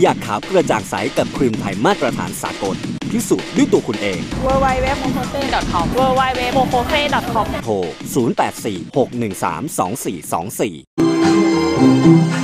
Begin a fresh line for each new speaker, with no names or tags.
อยากขาวกระจ่างใสกับครีมไทยมาตรฐานสากล พิสูจน์ด้วยตัวคุณเอง
w w w m o k o s e
com w w w m o k o s e com
โทร 0846132424